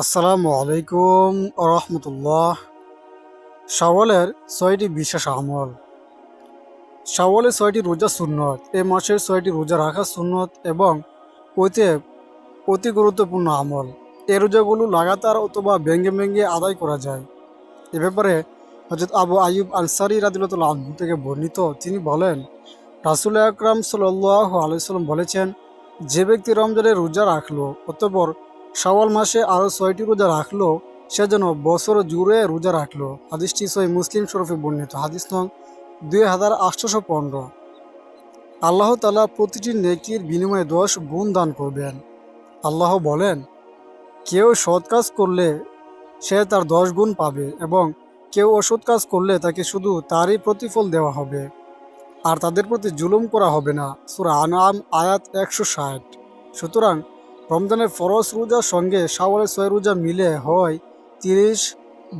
আসসালামু আলাইকুম রহমতুল্লাহ। শাওয়ালের ছয়টি বিশেষ আমল। শাওয়ালের ছয়টি রোজা সুন্নত, এ মাসের ছয়টি রোজা রাখা সুন্নত এবং অতি অতি গুরুত্বপূর্ণ আমল। এই রোজাগুলো লাগাতার অথবা ব্যঙ্গে ব্যঙ্গে আদায় করা যায়। এ ব্যাপারে হজরত আবু আয়ুব আনসারি রাদিল্লাহ আনহু থেকে বর্ণিত তিনি বলেন, রাসুল আকরাম সাল্লাহ আলাইসাল্লাম বলেছেন, যে ব্যক্তি রমজানের রোজা রাখল অতঃপর শাওয়াল মাসে আরও ছয়টি রোজা রাখল, সে যেন বছর জুড়ে রোজা রাখল। হাদিসটি সই মুসলিম শরফে বর্ণিত। হাদিস নং দুই হাজার আটশোশো পনেরো। আল্লাহ তালা প্রতিটি নেকির বিনিময়ে দশ গুণ দান করবেন। আল্লাহ বলেন, কেউ সৎ কাজ করলে সে তার দশ গুণ পাবে এবং কেউ অসৎ কাজ করলে তাকে শুধু তারই প্রতিফল দেওয়া হবে আর তাদের প্রতি জুলুম করা হবে না। সুরা আনাম আয়াত একশো ষাট। সুতরাং রমজানের ফরজ রোজার সঙ্গে শাওয়ালের ছয় রোজা মিলে হয় তিরিশ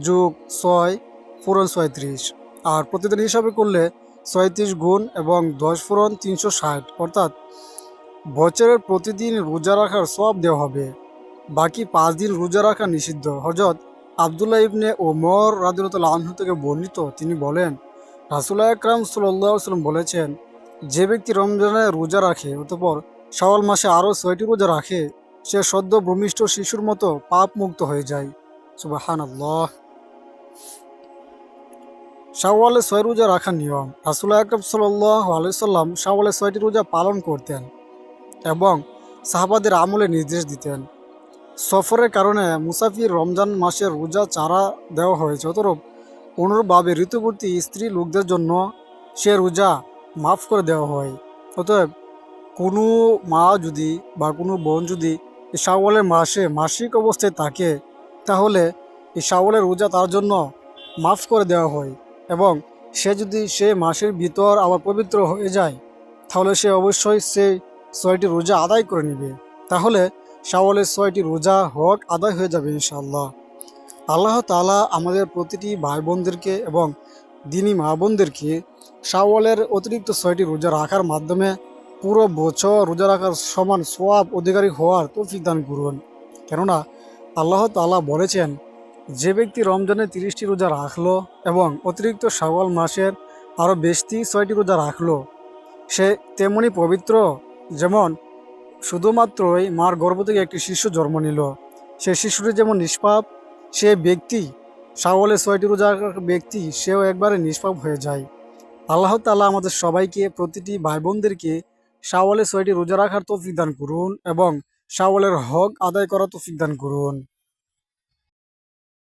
যোগ ছয় ফোরন ছয়ত্রিশ। আর প্রতিদিন হিসাবে করলে ছয়ত্রিশ গুণ এবং দশ ফোরন তিনশো ষাট। অর্থাৎ বছরের প্রতিদিন রোজা রাখার সব দেওয়া হবে। বাকি পাঁচ দিন রোজা রাখা নিষিদ্ধ। হজরত আবদুল্লাহ ইবনে ওমর রাদিউল্লাহ আনহু থেকে বর্ণিত তিনি বলেন রাসুল্লাহ আকরাম সাল্লাম বলেছেন, যে ব্যক্তি রমজানে রোজা রাখে অতপর শাওয়াল মাসে আরও ছয়টি রোজা রাখে, সে সদ্য ভূমিষ্ঠ শিশুর মতো পাপ মুক্ত হয়ে যায়। সুবাহান আল্লাহ শাওয়ালে ছয় রোজা রাখার নিয়ম। রাসুল্লাহ আকরম সাল্লাহ আলাইসাল্লাম শাওয়ালে ছয়টি রোজা পালন করতেন এবং সাহাবাদের আমলে নির্দেশ দিতেন। সফরের কারণে মুসাফির রমজান মাসের রোজা চারা দেওয়া হয়েছে অতরূপ অনুরূপভাবে ঋতুবর্তী স্ত্রী লোকদের জন্য সে রোজা মাফ করে দেওয়া হয়। অতএব কোনো মা যদি বা কোনো বোন যদি এই শাওয়ালের মাসে মাসিক অবস্থায় থাকে, তাহলে এই শাওয়ালের রোজা তার জন্য মাফ করে দেওয়া হয় এবং সে যদি সে মাসের ভিতর আবার পবিত্র হয়ে যায়, তাহলে সে অবশ্যই সেই ছয়টি রোজা আদায় করে নেবে। তাহলে শাওয়ালের ছয়টি রোজা হক আদায় হয়ে যাবে ইনশাআল্লাহ। আল্লাহ তালা আমাদের প্রতিটি ভাই বোনদেরকে এবং দিনী মা বোনদেরকে শাওয়ালের অতিরিক্ত ছয়টি রোজা রাখার মাধ্যমে পুরো বছর রোজা রাখার সমান সোয়াব অধিকারী হওয়ার তৌফিক দান করুন। কেননা আল্লাহ তালা বলেছেন, যে ব্যক্তি রমজানে তিরিশটি রোজা রাখল এবং অতিরিক্ত শাওয়াল মাসের আরও বেশি ছয়টি রোজা রাখল, সে তেমনি পবিত্র, যেমন শুধুমাত্রই মার গর্ভ থেকে একটি শিশু জন্ম নিল। সে শিশুটি যেমন নিষ্পাপ, সে ব্যক্তি শাওয়ালে ছয়টি রোজা ব্যক্তি, সেও একবারে নিষ্পাপ হয়ে যায়। আল্লাহ তালা আমাদের সবাইকে, প্রতিটি ভাই বোনদেরকে শাওয়ালে ছয়টি রোজা রাখার তৌফিক দান করুন এবং শাওয়ালের হক আদায় করার তৌফিক দান করুন।